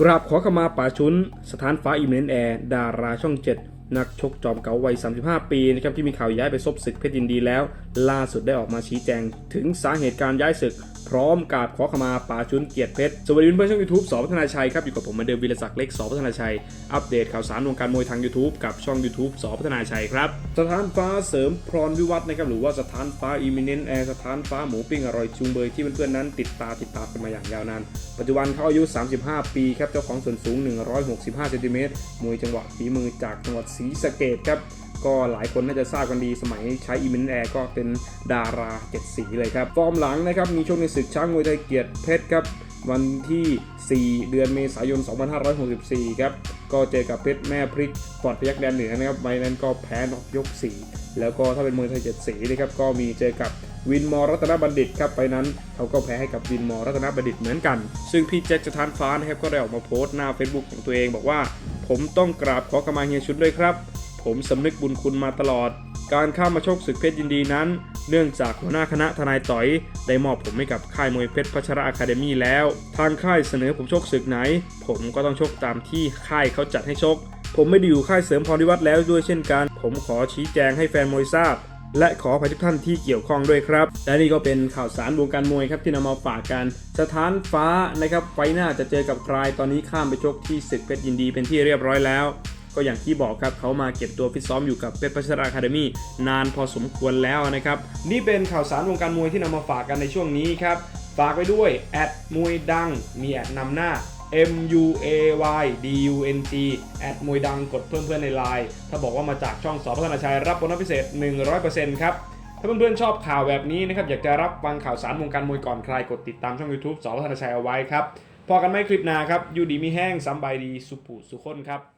กราบขอขมาป่าชุน สถานฟ้าอิมเลนแอร์ดาราช่อง 7 นักชกจอมเก่าวัย 35 ปีนะครับที่มีข่าวย้ายไปซบศึกเพชรยินดีแล้ว ล่าสุดได้ออกมาชี้แจง ถึงสาเหตุการย้ายศึก พร้อมกราบขอขมาป่าชุนเกียรติเพชร สวัสดีเพื่อนๆช่องยูทูบสอพัฒนาชัยครับ อยู่กับผมเหมือนเดิมวิรศักดิ์เล็กสอพัฒนาชัย อัปเดตข่าวสารวงการมวยทาง YouTube กับช่อง YouTube สอพัฒนาชัยครับ สถานฟ้าเสริมพรวิวัฒน์นะครับหรือว่าสถานฟ้าอิมิเนนแอร์สถานฟ้าหมูปิ้งอร่อยจุงเบยที่เพื่อนๆนั้นติดตาติดตามกันมาอย่างยาวนาน ปัจจุบันเขาอายุ 35 ปีครับเจ้าของส่วนสูง 165เซนติเมตรมวยจังหวะฝีมือจากจังหวัดศรีสะเกดครับก็หลายคนน่าจะทราบกันดีสมัยใช้อีมินแอร์ก็เป็นดาราเจ็ดสีเลยครับ ฟอร์มหลังนะครับ มีช่วงในศึกช้างมวยไทยเกียรติเพชรครับ วันที่ 4 เดือนเมษายน 2564 ครับ ก็เจอกับเพชรแม่พริกฟอดพยักแดนเหนือนะครับไว้นั้นก็แพ้นอกยก 4 แล้วก็ถ้าเป็นมวยไทยเจ็ดสีนะครับก็มีเจอกับวินมอรัตนบัณฑิตครับไปนั้นเขาก็แพ้ให้กับวินมอรัตนบัณฑิตเหมือนกัน ซึ่งพี่แจ็คสถานฟ้านะครับก็ได้ออกมาโพสต์หน้า Facebook ของตัวเองบอกว่า ผมต้องกราบขอขมาเฮียชุดด้วยครับ ผมสำนึกบุญคุณมาตลอด การเข้ามาชกศึกเพชรยินดีนั้น เนื่องจากหัวหน้าคณะทนายต่อย ได้มอบผมให้กับค่ายมวยเพชรพัชระอะคาเดมี่แล้ว ทางค่ายเสนอผมชกศึกไหน ผมก็ต้องชกตามที่ค่ายเขาจัดให้ชก ผมไม่ได้อยู่ค่ายเสริมพรวิวัฒน์แล้วด้วยเช่นกัน ผมขอชี้แจงให้แฟนมวยทราบและขออภัยทุกท่านที่เกี่ยวข้องด้วยครับ และนี่ก็เป็นข่าวสารวงการมวยครับที่นำมาฝากกัน สถานฟ้านะครับไฟหน้าจะเจอกับใครตอนนี้ข้ามไปชกที่ศึกเพชรยินดีเป็นที่เรียบร้อยแล้ว ก็อย่างที่บอกครับเขามาเก็บตัวฟิตซ้อมอยู่กับเพชรพัชราคาเดมี่นานพอสมควรแล้วนะครับนี่เป็นข่าวสารวงการมวยที่นำมาฝากกันในช่วงนี้ครับฝากไว้ด้วยแอดมวยดังมีแอดนำหน้า M U A Y D U N G แอดมวยดังกดเพิ่มเพื่อนในไลน์ถ้าบอกว่ามาจากช่องสอพัฒนาชัยรับโบนัสพิเศษ 100%ครับ ถ้าเพื่อนๆชอบข่าวแบบนี้นะครับ อยากจะรับฟังข่าวสารวงการมวยก่อนใครกดติดตามช่อง YouTube สอพัฒนาชัยเอาไว้ครับ พอกันไม่คลิปหนาครับ อยู่ดีมีแห้งซ้ำใบดีสุปุสุขนครับ